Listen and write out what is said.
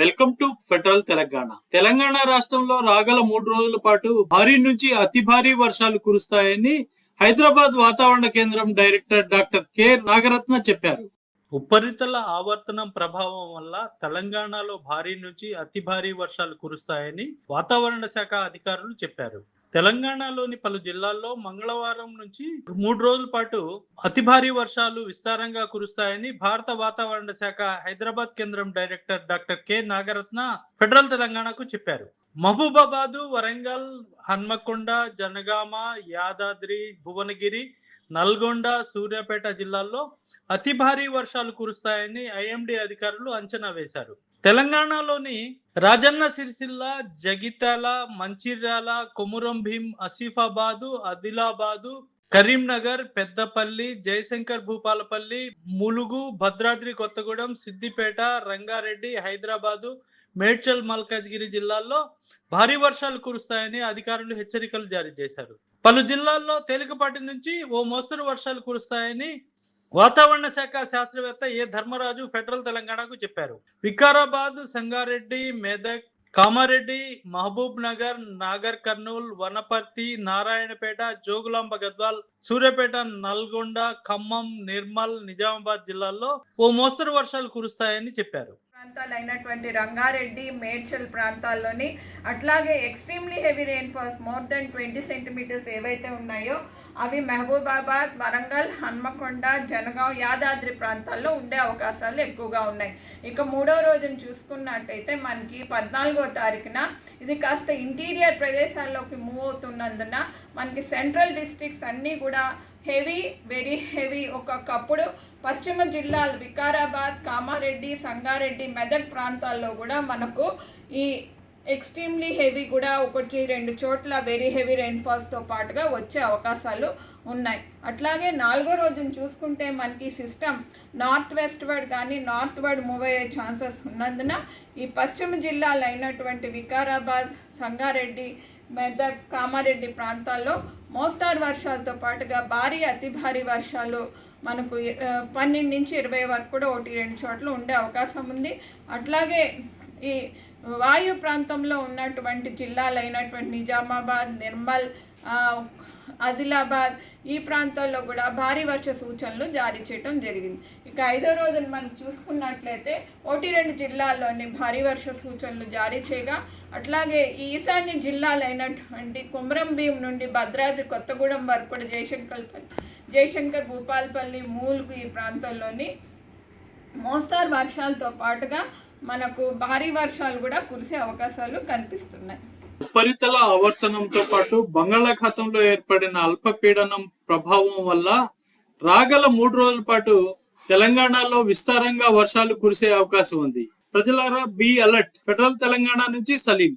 Welcome to Federal Telangana. Telangana రాష్ట్రంలో రాగల మూడు రోజుల పాటు భారీ నుంచి అతి భారీ వర్షాలు కురుస్తాయని హైదరాబాద్ వాతావరణ కేంద్రం డైరెక్టర్ డాక్టర్ కె నాగరత్న చెప్పారు. ఉపరితల ఆవర్తనం ప్రభావం వల్ల తెలంగాణలో భారీ నుంచి అతి భారీ వర్షాలు కురుస్తాయని వాతావరణ శాఖ అధికారులు చెప్పారు. తెలంగాణలోని పలు జిల్లాల్లో మంగళవారం నుంచి మూడు రోజుల పాటు అతి భారీ వర్షాలు విస్తారంగా కురుస్తాయని భారత వాతావరణ శాఖ హైదరాబాద్ కేంద్రం director doctor K. Nagaratna Federal తెలంగాణకు చెప్పారు. మహబూబాబాదు వరంగల్ హన్మకొండ జనగామ యాదాద్రి భువనగిరి నల్గొండ సూర్యాపేట జిల్లాల్లో అతి భారీ వర్షాలు కురుస్తాయని ఐఎండీ అధికారులు అంచనా వేశారు. తెలంగాణలోని రాజన్న సిరిసిల్ల జగిత్యాల మంచిర్యాల కొమురం భీం ఆసిఫాబాదు ఆదిలాబాదు కరీంనగర్ పెద్దపల్లి జయశంకర్ భూపాలపల్లి ములుగు భద్రాద్రి కొత్తగూడెం సిద్దిపేట రంగారెడ్డి హైదరాబాదు మేడ్చల్ మల్కాజ్గిరి జిల్లాల్లో భారీ వర్షాలు కురుస్తాయని అధికారులు హెచ్చరికలు జారీ చేశారు. పలు జిల్లాల్లో తేలికపాటి నుంచి ఓ మోస్తరు వర్షాలు కురుస్తాయని వాతావరణ శాఖ శాస్త్రవేత్త ఏ ధర్మరాజు ఫెడరల్ తెలంగాణకు చెప్పారు? వికారాబాద్ సంగారెడ్డి మెదక్ కామారెడ్డి మహబూబ్ నగర్ నాగర్ కర్నూల్ వనపర్తి నారాయణపేట జోగులాంబ గద్వాల్ సూర్యాపేట నల్గొండ ఖమ్మం నిర్మల్ నిజామాబాద్ జిల్లాల్లో ఓ మోస్తరు వర్షాలు కురుస్తాయని చెప్పారు. ప్రాంతాలైనటువంటి రంగారెడ్డి మేడ్చల్ ప్రాంతాల్లోని అట్లాగే extremely heavy rainfalls more than twenty centimetres ఏవైతే ఉన్నాయో అవి మహబూబాబాద్ వరంగల్ హన్మకొండ జనగాం యాదాద్రి ప్రాంతాల్లో ఉండే అవకాశాలు ఎక్కువగా ఉన్నాయి. ఇక మూడో రోజును చూసుకున్నట్టయితే మనకి పద్నాలుగో తారీఖున ఇది కాస్త ఇంటీరియర్ ప్రదేశాల్లోకి మూవ్ అవుతున్నందున మనకి సెంట్రల్ డిస్ట్రిక్ట్స్ అన్నీ కూడా హెవీ వెరీ హెవీ ఒకప్పుడు పశ్చిమ జిల్లాలు వికారాబాద్ కామారెడ్డి సంగారెడ్డి మెదక్ ప్రాంతాల్లో కూడా మనకు ఈ ఎక్స్ట్రీమ్లీ హెవీ కూడా ఒకటి రెండు చోట్ల వెరీ హెవీ రెయిన్ఫాల్స్తో పాటుగా వచ్చే అవకాశాలు ఉన్నాయి. అట్లాగే నాలుగో రోజును చూసుకుంటే మనకి సిస్టమ్ నార్త్ వెస్ట్ వర్డ్ కానీ నార్త్ వర్డ్ మూవ్ అయ్యే ఛాన్సెస్ ఉన్నందున ఈ పశ్చిమ జిల్లాలు అయినటువంటి వికారాబాద్ సంగారెడ్డి మెదక్ కామారెడ్డి ప్రాంతాల్లో మోస్తారు వర్షాలతో పాటుగా భారీ అతి భారీ వర్షాలు మనకు పన్నెండు నుంచి ఇరవై వరకు కూడా ఒకటి రెండు చోట్ల ఉండే అవకాశం ఉంది. అట్లాగే ఈ వాయు ప్రాంతంలో ఉన్నటువంటి జిల్లాలైనటువంటి నిజామాబాద్ నిర్మల్ ఆదిలాబాద్ ఈ ప్రాంతాల్లో కూడా భారీ వర్ష సూచనలు జారీ చేయడం జరిగింది. ఇక ఐదో రోజులు మనం చూసుకున్నట్లయితే ఒకటి రెండు జిల్లాల్లోని భారీ వర్ష సూచనలు జారీ చేయగా అట్లాగే ఈ ఈశాన్య జిల్లాలైనటువంటి కుమరం భీం నుండి భద్రాద్రి కొత్తగూడెం వరకు కూడా జయశంకర్ జయశంకర్ భూపాలపల్లి మూలుగు ఈ ప్రాంతంలోని మోస్తారు వర్షాలతో పాటుగా మనకు భారీ వర్షాలు కూడా కురిసే అవకాశాలు కనిపిస్తున్నాయి. ఉపరితల ఆవర్తనంతో పాటు బంగాళాఖాతంలో ఏర్పడిన అల్పపీడనం ప్రభావం వల్ల రాగల మూడు రోజుల పాటు తెలంగాణలో విస్తారంగా వర్షాలు కురిసే అవకాశం ఉంది. ప్రజలారా బి అలర్ట్. ఫెడరల్ తెలంగాణ నుంచి సలీం.